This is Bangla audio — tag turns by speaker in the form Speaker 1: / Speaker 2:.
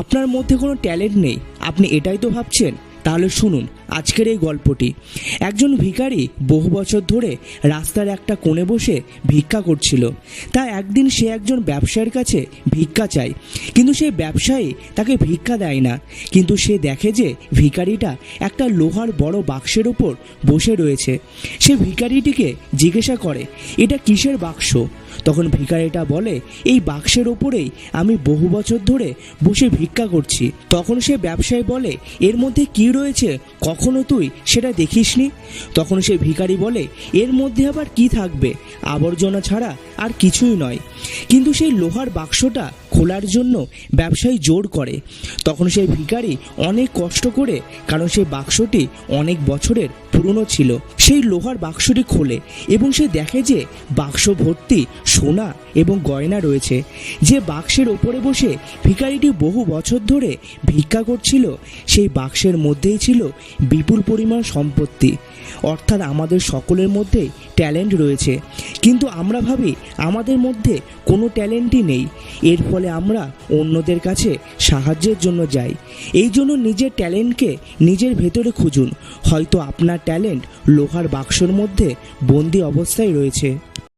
Speaker 1: আপনার মধ্যে কোনো ট্যালেন্ট নেই আপনি এটাই তো ভাবছেন। তাহলে শুনুন আজকের এই গল্পটি। একজন ভিখারি বহু বছর ধরে রাস্তার একটা কোণে বসে ভিক্ষা করছিল। তা একদিন সে একজন ব্যবসায়ীর কাছে ভিক্ষা চায়। কিন্তু সেই ব্যবসায়ী তাকে ভিক্ষা দেয় না। কিন্তু সে দেখে যে ভিখারিটা একটা লোহার বড় বাক্সের ওপর বসে রয়েছে। সে ভিখারিটিকে জিজ্ঞাসা করে, এটা কিসের বাক্স? তখন ভিকারিটা বলে, এই বাক্সের ওপরেই আমি বহু বছর ধরে বসে ভিক্ষা করছি। তখন সে ব্যবসায়ী বলে, এর মধ্যে কি রয়েছে? কখনো তুই সেটা দেখিসনি? তখন সে ভিখারি বলে, এর মধ্যে আবার কি থাকবে? আবর্জনা ছাড়া আর কিছুই নয়। কিন্তু সেই লোহার বাক্সটা খোলার জন্য ব্যবসায়ী জোর করে। তখন সেই ভিকারি অনেক কষ্ট করে, কারণ সেই বাক্সটি অনেক বছরের পুরনো ছিল। সেই লোহার বাক্সটি খোলে এবং সে দেখে যে বাক্স ভর্তি সোনা এবং গয়না রয়েছে। যে বাক্সের ওপরে বসে ভিকারিটি বহু বছর ধরে ভিক্ষা করছিল, সেই বাক্সের মধ্যেই ছিল বিপুল পরিমাণ সম্পত্তি। অর্থাৎ আমাদের সকলের মধ্যেই ট্যালেন্ট রয়েছে। কিন্তু আমরা ভাবি আমাদের মধ্যে কোনো ট্যালেন্টই নেই। এর ফলে আমরা অন্যদের কাছে সাহায্যের জন্য যাই। এই জন্য নিজের ট্যালেন্টকে নিজের ভেতরে খুঁজুন। হয়তো আপনার ট্যালেন্ট লোহার বাক্সর মধ্যে বন্দি অবস্থায় রয়েছে।